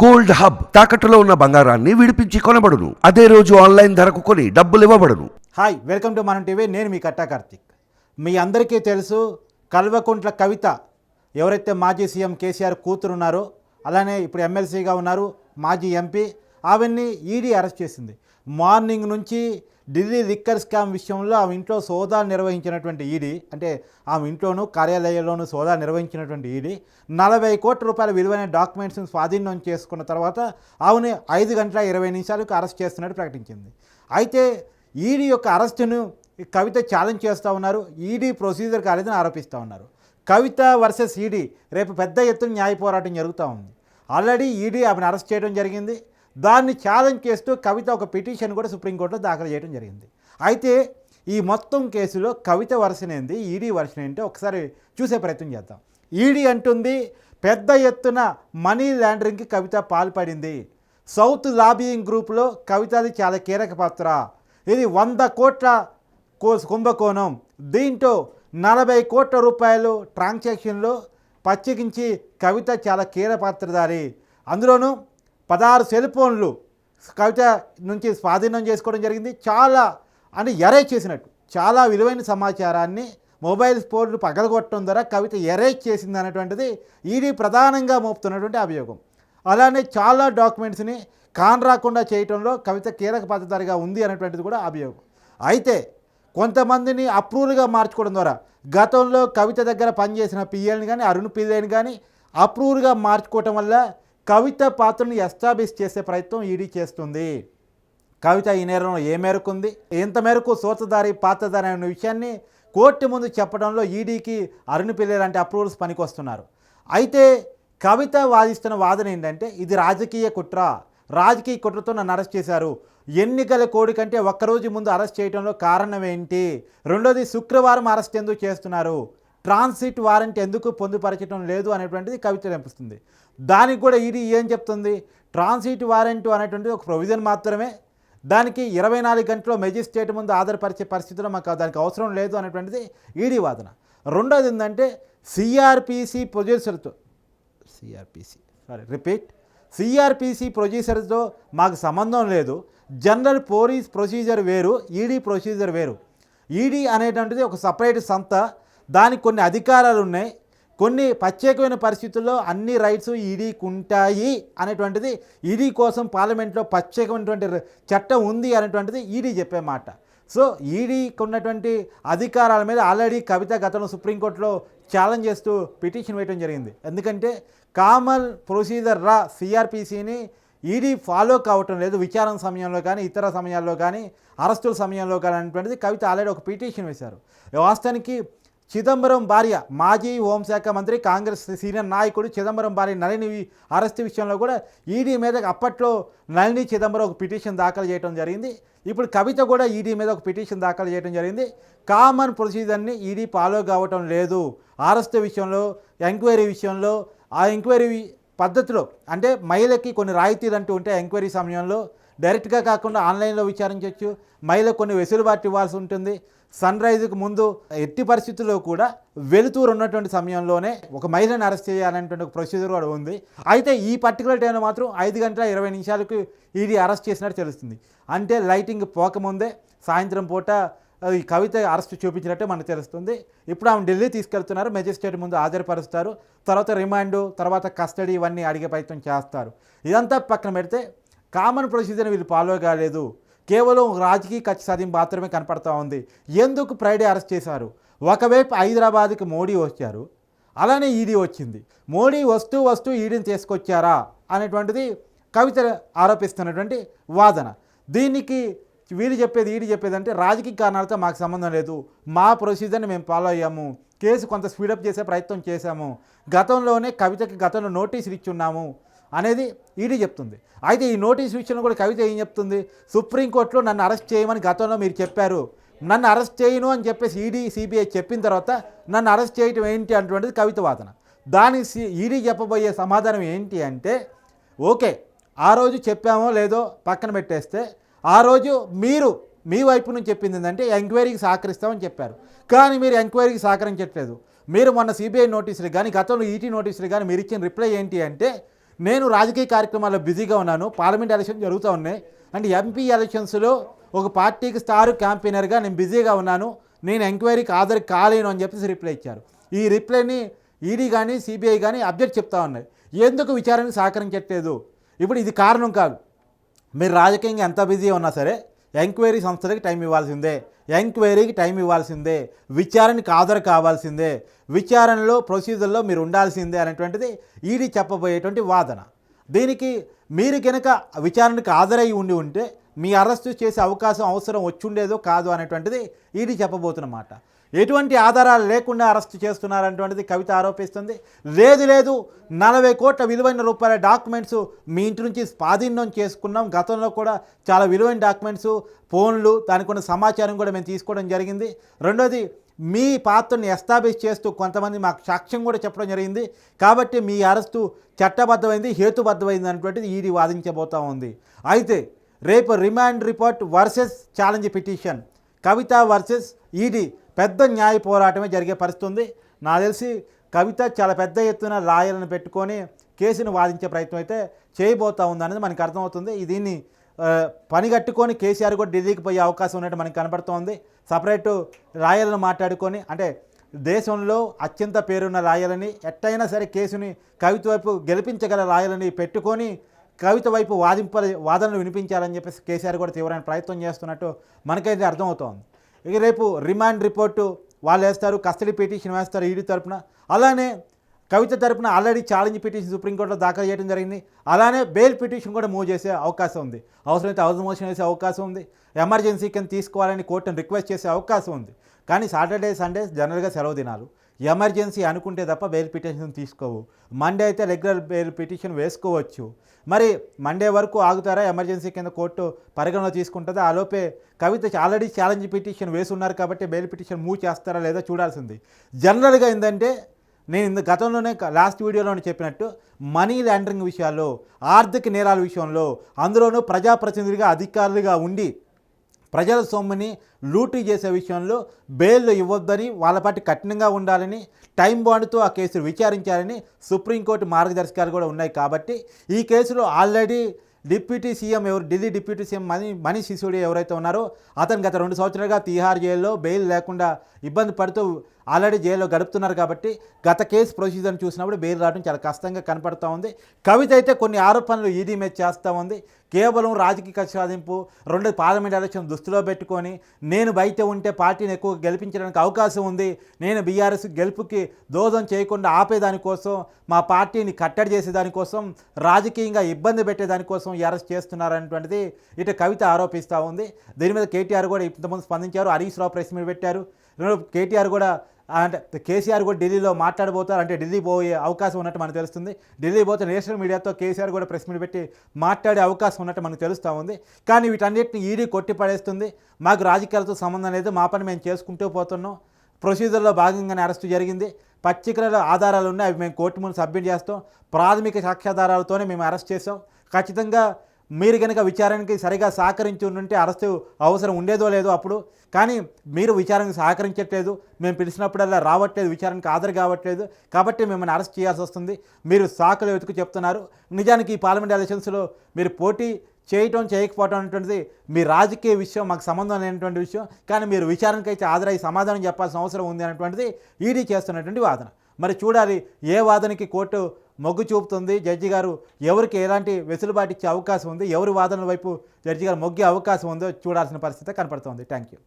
Gold hub తాకట్టులో ఉన్న బంగారాన్ని విడిపించి కొనబడును. అదే రోజు ఆన్లైన్ ధరకు కొని డబ్బులు ఇవ్వబడును. Hi welcome to Manam TV. నేను మీ కట్టా కార్తిక్. మీ అందరికీ తెలుసు కల్వకుంట్ల కవిత ఎవరైతే మాజీ సీఎం కేసీఆర్ కూతురు ఉన్నారో అలానే ఇప్పుడు ఎమ్మెల్సీగా ఉన్నారు మాజీ ఎంపీ అవన్నీ ఈడీ అరెస్ట్ చేసింది. మార్నింగ్ నుంచి ఢిల్లీ లిక్కర్ స్కామ్ విషయంలో ఆమె ఇంట్లో సోదా నిర్వహించినటువంటి ఈడీ అంటే ఆమె ఇంట్లోనూ కార్యాలయంలోనూ సోదా నిర్వహించినటువంటి ఈడీ నలభై కోట్ల రూపాయల విలువైన డాక్యుమెంట్స్ని స్వాధీనం చేసుకున్న తర్వాత ఆమెను ఐదు గంటల ఇరవై నిమిషాలకు అరెస్ట్ చేస్తున్నట్టు ప్రకటించింది. అయితే ఈడీ యొక్క అరెస్టును ఈ కవిత ఛాలెంజ్ చేస్తూ ఉన్నారు ఈడీ ప్రొసీజర్ కాలేదని ఆరోపిస్తూ ఉన్నారు. కవిత వర్సెస్ ఈడీ రేపు పెద్ద ఎత్తున న్యాయ పోరాటం జరుగుతూ ఉంది. ఆల్రెడీ ఈడీ ఆమెను అరెస్ట్ చేయడం జరిగింది. దాన్ని ఛాలెంజ్ చేస్తూ కవిత ఒక పిటిషన్ కూడా సుప్రీంకోర్టులో దాఖలు చేయడం జరిగింది. అయితే ఈ మొత్తం కేసులో కవిత వర్షన్ ఏంది ఈడీ వర్షన్ ఏంటో ఒకసారి చూసే ప్రయత్నం చేద్దాం. ఈడీ అంటుంది పెద్ద ఎత్తున మనీ లాండరింగ్కి కవిత పాల్పడింది. సౌత్ లాబియింగ్ గ్రూప్లో కవితది చాలా కీలక పాత్ర. ఇది వంద కోట్ల కుంభకోణం. దీంట్లో నలభై కోట్ల రూపాయలు ట్రాన్సాక్షన్లో పచ్చికించి కవిత చాలా కీలక పాత్రధారి. అందులోనూ పదహారు సెల్ ఫోన్లు కవిత నుంచి స్వాధీనం చేసుకోవడం జరిగింది. చాలా అని ఎరేజ్ చేసినట్టు. చాలా విలువైన సమాచారాన్ని మొబైల్ ఫోన్లు పగలగొట్టడం ద్వారా కవిత ఎరేజ్ చేసింది అనేటువంటిది ఈడీ ప్రధానంగా మోపుతున్నటువంటి అభియోగం. అలానే చాలా డాక్యుమెంట్స్ని కాన్ రాకుండా చేయటంలో కవిత కీలక పాత్రధారిగా ఉంది అనేటువంటిది కూడా అభియోగం. అయితే కొంతమందిని అప్రూవల్గా మార్చుకోవడం ద్వారా గతంలో కవిత దగ్గర పనిచేసిన పిఎల్ని కానీ అరుణ్ పిల్లని కానీ అప్రూవల్గా మార్చుకోవటం వల్ల కవిత పాత్రను ఎస్టాబ్లిష్ చేసే ప్రయత్నం ఈడీ చేస్తుంది. కవిత ఈ నేరంలో ఏ మేరకు ఉంది ఎంత మేరకు సోతదారి పాత్రధారి అనే విషయాన్ని కోర్టు ముందు చెప్పడంలో ఈడీకి అరుణ్ పిల్లే లాంటి అప్రూవల్స్ పనికొస్తున్నారు. అయితే కవిత వాదిస్తున్న వాదన ఏంటంటే ఇది రాజకీయ కుట్ర. రాజకీయ కుట్రతో నన్ను అరెస్ట్ చేశారు. ఎన్నికల కోడి కంటే ఒక్కరోజు ముందు అరెస్ట్ చేయడంలో కారణం ఏంటి? రెండోది శుక్రవారం అరెస్ట్ ఎందుకు చేస్తున్నారు? ట్రాన్సిట్ వారెంట్ ఎందుకు పొందుపరచడం లేదు అనేటువంటిది కవిత తెంపుస్తుంది దానికి కూడా ఈడీ ఏం చెప్తుంది? ట్రాన్సిట్ వారెంట్ అనేటువంటిది ఒక ప్రొవిజన్ మాత్రమే. దానికి ఇరవై నాలుగు గంటల్లో మెజిస్ట్రేట్ ముందు ఆధారపరిచే పరిస్థితిలో మాకు దానికి అవసరం లేదు అనేటువంటిది ఈడీ వాదన. రెండోది ఏంటంటే సిఆర్పిసి ప్రొడ్యూసర్తో సిఆర్పిసి సారీ రిపీట్ సిఆర్పిసి ప్రొడ్యూసర్తో మాకు సంబంధం లేదు. జనరల్ పోలీస్ ప్రొసీజర్ వేరు ఈడీ ప్రొసీజర్ వేరు. ఈడీ అనేటువంటిది ఒక సపరేట్ సంస్థ. దానికి కొన్ని అధికారాలు ఉన్నాయి. కొన్ని ప్రత్యేకమైన పరిస్థితుల్లో అన్ని రైట్స్ ఈడీకి ఉంటాయి అనేటువంటిది ఈడీ కోసం పార్లమెంట్లో ప్రత్యేకమైనటువంటి చట్టం ఉంది అనేటువంటిది ఈడీ చెప్పే మాట. సో ఈడీకి ఉన్నటువంటి అధికారాల మీద ఆల్రెడీ కవిత గతంలో సుప్రీంకోర్టులో ఛాలెంజ్ చేస్తూ పిటిషన్ వేయడం జరిగింది. ఎందుకంటే కామన్ ప్రొసీజర్ రా సిఆర్పిసిని ఈడీ ఫాలో కావటం లేదు. విచారణ సమయంలో కానీ ఇతర సమయాల్లో కానీ అరెస్టుల సమయంలో కానీ అనేటువంటిది కవిత ఆల్రెడీ ఒక పిటిషన్ వేశారు. వాస్తవానికి చిదంబరం భార్య మాజీ హోంశాఖ మంత్రి కాంగ్రెస్ సీనియర్ నాయకుడు చిదంబరం భార్య నళిని అరెస్టు విషయంలో కూడా ఈడీ మీద అప్పట్లో నళిని చిదంబరం ఒక పిటిషన్ దాఖలు చేయడం జరిగింది. ఇప్పుడు కవిత కూడా ఈడీ మీద ఒక పిటిషన్ దాఖలు చేయడం జరిగింది. కామన్ ప్రొసీజర్ని ఈడీ ఫాలో కావటం లేదు. అరెస్టు విషయంలో ఎంక్వైరీ విషయంలో ఆ ఎంక్వైరీ పద్ధతిలో అంటే మహిళకి కొన్ని రాయితీలు అంటూ ఉంటే ఎంక్వైరీ సమయంలో. డైరెక్ట్గా కాకుండా ఆన్లైన్లో విచారించవచ్చు మహిళకు కొన్ని వెసులుబాటు ఇవ్వాల్సి ఉంటుంది. సన్ రైజ్కి ముందు ఎట్టి పరిస్థితుల్లో కూడా వెలుతూరు ఉన్నటువంటి సమయంలోనే ఒక మహిళను అరెస్ట్ చేయాలనేటువంటి ఒక ప్రొసీజర్ కూడా ఉంది. అయితే ఈ పర్టికులర్ టైంలో మాత్రం ఐదు గంటల ఇరవై నిమిషాలకు ఈడీ అరెస్ట్ చేసినట్టు తెలుస్తుంది. అంటే లైటింగ్ పోకముందే సాయంత్రం పూట ఈ కవిత అరెస్ట్ చూపించినట్టే మనకు తెలుస్తుంది. ఇప్పుడు ఆమె ఢిల్లీ తీసుకెళ్తున్నారు. మెజిస్ట్రేట్ ముందు హాజరుపరుస్తారు. తర్వాత రిమాండ్ తర్వాత కస్టడీ ఇవన్నీ అడిగే ప్రయత్నం చేస్తారు. ఇదంతా పక్కన పెడితే కామన్ ప్రొసీజర్ వీళ్ళు ఫాలో కాలేదు. కేవలం రాజకీయ కక్ష సాధ్యం మాత్రమే కనపడతా ఉంది. ఎందుకు ఫ్రైడే అరెస్ట్ చేశారు? ఒకవైపు హైదరాబాద్కి మోడీ వచ్చారు. అలానే ఈడీ వచ్చింది. మోడీ వస్తూ వస్తూ ఈడీని తీసుకొచ్చారా? అనేటువంటిది కవిత ఆరోపిస్తున్నటువంటి వాదన. దీనికి వీళ్ళు చెప్పేది ఈడీ చెప్పేది అంటే రాజకీయ కారణాలతో మాకు సంబంధం లేదు. మా ప్రొసీజర్ని మేము ఫాలో అయ్యాము. కేసు కొంత స్పీడప్ చేసే ప్రయత్నం చేశాము. గతంలోనే కవితకి గతంలో నోటీసులు ఇచ్చున్నాము అనేది ఈడీ చెప్తుంది. అయితే ఈ నోటీస్ విషయంలో కూడా కవిత ఏం చెప్తుంది? సుప్రీంకోర్టులో నన్ను అరెస్ట్ చేయమని గతంలో మీరు చెప్పారు. నన్ను అరెస్ట్ చేయను అని చెప్పేసి ఈడీ సిబిఐ చెప్పిన తర్వాత నన్ను అరెస్ట్ చేయటం ఏంటి అటువంటిది కవిత వాదన. దానికి ఈడీ చెప్పబోయే సమాధానం ఏంటి అంటే ఓకే ఆ రోజు చెప్పామో లేదో పక్కన పెట్టేస్తే ఆ రోజు మీరు మీ వైపు నుంచి చెప్పింది ఏంటంటే ఎంక్వైరీకి సహకరిస్తామని చెప్పారు. కానీ మీరు ఎంక్వైరీకి సహకరించట్లేదు. మీరు మొన్న సిబిఐ నోటీసులు కానీ గతంలో ఈటీ నోటీసులు కానీ మీరు ఇచ్చిన రిప్లై ఏంటి అంటే నేను రాజకీయ కార్యక్రమాల్లో బిజీగా ఉన్నాను. పార్లమెంట్ ఎలక్షన్ జరుగుతూ ఉన్నాయి. అండ్ ఎంపీ ఎలక్షన్స్లో ఒక పార్టీకి స్టార్ క్యాంపెయినర్గా నేను బిజీగా ఉన్నాను. నేను ఎంక్వైరీకి హాజరు కాలేను అని చెప్పేసి రిప్లై ఇచ్చారు. ఈ రిప్లైని ఈడీ కానీ సిబిఐ కానీ అబ్జెక్ట్ చెప్తా ఉన్నాయి. ఎందుకు విచారణకు సహకరించట్లేదు? ఇప్పుడు ఇది కారణం కాదు. మీరు రాజకీయంగా ఎంత బిజీ ఉన్నా సరే ఎంక్వైరీ సంస్థలకి టైం ఇవ్వాల్సిందే. ఎంక్వైరీకి టైం ఇవ్వాల్సిందే. విచారణకి ఆధార్ కావాల్సిందే. విచారణలో ప్రొసీజర్లో మీరు ఉండాల్సిందే అనేటువంటిది ఈడీ చెప్పబోయేటువంటి వాదన. దీనికి మీరు కనుక విచారణకు హాజరై ఉండి ఉంటే మీ అరెస్టు చేసే అవకాశం అవసరం వచ్చుండేదో కాదు అనేటువంటిది ఈడీ చెప్పబోతున్నమాట. ఎటువంటి ఆధారాలు లేకుండా అరెస్ట్ చేస్తున్నారంటువంటిది కవిత ఆరోపిస్తుంది. లేదు లేదు నలభై కోట్ల విలువైన రూపాయల డాక్యుమెంట్స్ మీ ఇంటి నుంచి స్వాధీనం చేసుకున్నాం. గతంలో కూడా చాలా విలువైన డాక్యుమెంట్స్ ఫోన్లు దానికి సమాచారం కూడా మేము తీసుకోవడం జరిగింది. రెండోది మీ పాత్రని ఎస్టాబ్లిష్ చేస్తూ కొంతమంది మాకు సాక్ష్యం కూడా చెప్పడం జరిగింది. కాబట్టి మీ అరెస్టు చట్టబద్ధమైంది హేతుబద్ధమైంది అనేటువంటిది ఈడీ వాదించబోతా ఉంది. అయితే రేపు remand report versus challenge petition Kavitha versus ED పెద్ద న్యాయ పోరాటమే జరిగే పరిస్థితి ఉంది. నా తెలిసి కవిత చాలా పెద్ద ఎత్తున లాయర్లను పెట్టుకొని కేసును వాదించే ప్రయత్నం అయితే చేయబోతా ఉందనేది మనకు అర్థమవుతుంది. దీన్ని పనిగట్టుకొని పని కట్టుకొని కేసీఆర్ కూడా ఢిల్లీకి పోయే అవకాశం ఉన్నట్టు మనకు కనపడుతోంది. సపరేట్ రాయలను మాట్లాడుకొని అంటే దేశంలో అత్యంత పేరున్న రాయలని ఎట్టయినా సరే కేసుని కవిత వైపు గెలిపించగల రాయలని పెట్టుకొని కవిత వైపు వాదింప వాదనలు వినిపించాలని చెప్పేసి కేసీఆర్ కూడా తీవ్రమైన ప్రయత్నం చేస్తున్నట్టు మనకైతే అర్థమవుతోంది. ఇక రేపు రిమాండ్ రిపోర్టు వాళ్ళు వేస్తారు కస్టడీ పిటిషన్ వేస్తారు ఈడీ తరపున. అలానే కవిత తరపున ఆల్రెడీ ఛాలెంజ్ పిటిషన్ సుప్రీంకోర్టులో దాఖలు చేయడం జరిగింది. అలానే బెయిల్ పిటిషన్ కూడా మూవ్ చేసే అవకాశం ఉంది. అవసరమైతే హౌస్ మోషన్ వేసే అవకాశం ఉంది. ఎమర్జెన్సీ కింద తీసుకోవాలని కోర్టును రిక్వెస్ట్ చేసే అవకాశం ఉంది. కానీ సాటర్డే సండే జనరల్గా సెలవు దినాలు. ఎమర్జెన్సీ అనుకుంటే తప్ప బెయిల్ పిటిషన్ తీసుకోవు. మండే అయితే రెగ్యులర్ బెయిల్ పిటిషన్ వేసుకోవచ్చు. మరి మండే వరకు ఆగుతారా? ఎమర్జెన్సీ కింద కోర్టు పరిగణలో తీసుకుంటుందా? ఆలోపే కవిత ఆల్రెడీ ఛాలెంజ్ పిటిషన్ వేసున్నారు కాబట్టి బెయిల్ పిటిషన్ మూవ్ చేస్తారా లేదా చూడాల్సింది. జనరల్గా ఏంటంటే నేను ఇంత గతంలోనే లాస్ట్ వీడియోలోనే చెప్పినట్టు మనీ లాండరింగ్ విషయాల్లో ఆర్థిక నేరాల విషయంలో అందులోనూ ప్రజాప్రతినిధులుగా అధికారులుగా ఉండి ప్రజల సొమ్ముని లూటీ చేసే విషయంలో బెయిల్ ఇవ్వద్దని వాళ్ళ పాటి కఠినంగా ఉండాలని టైం బాండ్తో ఆ కేసును విచారించాలని సుప్రీంకోర్టు మార్గదర్శకాలు కూడా ఉన్నాయి కాబట్టి ఈ కేసులో ఆల్రెడీ డిప్యూటీ సీఎం ఎవరు ఢిల్లీ డిప్యూటీ సీఎం మనీ మనీష్ సిసోడియా ఎవరైతే ఉన్నారో అతను గత రెండు సంవత్సరాలుగా తీహార్ జైల్లో బెయిల్ లేకుండా ఇబ్బంది పడుతూ ఆల్రెడీ జైల్లో గడుపుతున్నారు కాబట్టి గత కేసు ప్రొసీజర్ని చూసినప్పుడు బెయిల్ రావడం చాలా కష్టంగా కనపడతా ఉంది. కవిత అయితే కొన్ని ఆరోపణలు ఈడీ మీద చేస్తూ ఉంది. కేవలం రాజకీయ కక్ష సాధింపు రెండు పార్లమెంట్ ఎలక్షన్ దృష్టిలో పెట్టుకొని నేను బయట ఉంటే పార్టీని ఎక్కువ గెలిపించడానికి అవకాశం ఉంది. నేను బీఆర్ఎస్ గెలుపుకి దోదం చేయకుండా ఆపేదానికోసం మా పార్టీని కట్టడి చేసేదానికోసం రాజకీయంగా ఇబ్బంది పెట్టేదానికోసం ఈ అరెస్ట్ చేస్తున్నారనేటువంటిది ఇటు కవిత ఆరోపిస్తూ ఉంది. దీని మీద కేటీఆర్ కూడా ఇంతకుముందు స్పందించారు. హరీష్ రావు ప్రెస్ మీట్ పెట్టారు. కేటీఆర్ కూడా అంటే కేసీఆర్ కూడా ఢిల్లీలో మాట్లాడబోతారు అంటే ఢిల్లీ పోయే అవకాశం ఉన్నట్టు మనకు తెలుస్తుంది. ఢిల్లీ పోతే నేషనల్ మీడియాతో కేసీఆర్ కూడా ప్రెస్ మీట్ పెట్టి మాట్లాడే అవకాశం ఉన్నట్టు మనకు తెలుస్తూ ఉంది. కానీ వీటన్నిటిని ఈడీ కొట్టి పడేస్తుంది మాకు రాజకీయాలతో సంబంధం లేదు మా పని మేము చేసుకుంటూ పోతున్నాం. ప్రొసీజర్లో భాగంగానే అరెస్టు జరిగింది. పచ్చికల ఆధారాలు ఉన్నాయి అవి మేము కోర్టు ముందు సబ్మిట్ చేస్తాం. ప్రాథమిక సాక్ష్యాధారాలతోనే మేము అరెస్ట్ చేసాం ఖచ్చితంగా మీరు కనుక విచారణకి సరిగా సహకరించి ఉంటే అరెస్టు అవసరం ఉండేదో లేదో అప్పుడు. కానీ మీరు విచారణకు సహకరించట్లేదు. మేము పిలిచినప్పుడల్లా రావట్లేదు. విచారణకు హాజరు కావట్లేదు. కాబట్టి మిమ్మల్ని అరెస్ట్ చేయాల్సి వస్తుంది. మీరు సాకులు వెతుకు చెప్తున్నారు. నిజానికి ఈ పార్లమెంట్ ఎలక్షన్స్లో మీరు పోటీ చేయటం చేయకపోవటం అనేటువంటిది మీ రాజకీయ విషయం మాకు సంబంధం లేనటువంటి విషయం. కానీ మీరు విచారణకైతే అయితే హాజరై సమాధానం చెప్పాల్సిన అవసరం ఉంది అనేటువంటిది ఈడీ చేస్తున్నటువంటి వాదన. మరి చూడాలి ఏ వాదనకి కోర్టు మొగ్గు చూపుతుంది. జడ్జి గారు ఎవరికి ఎలాంటి వెసులుబాటు ఇచ్చే అవకాశం ఉంది? ఎవరి వాదనల వైపు జడ్జి గారు మొగ్గే అవకాశం ఉందో చూడాల్సిన పరిస్థితి కనపడుతుంది. Thank you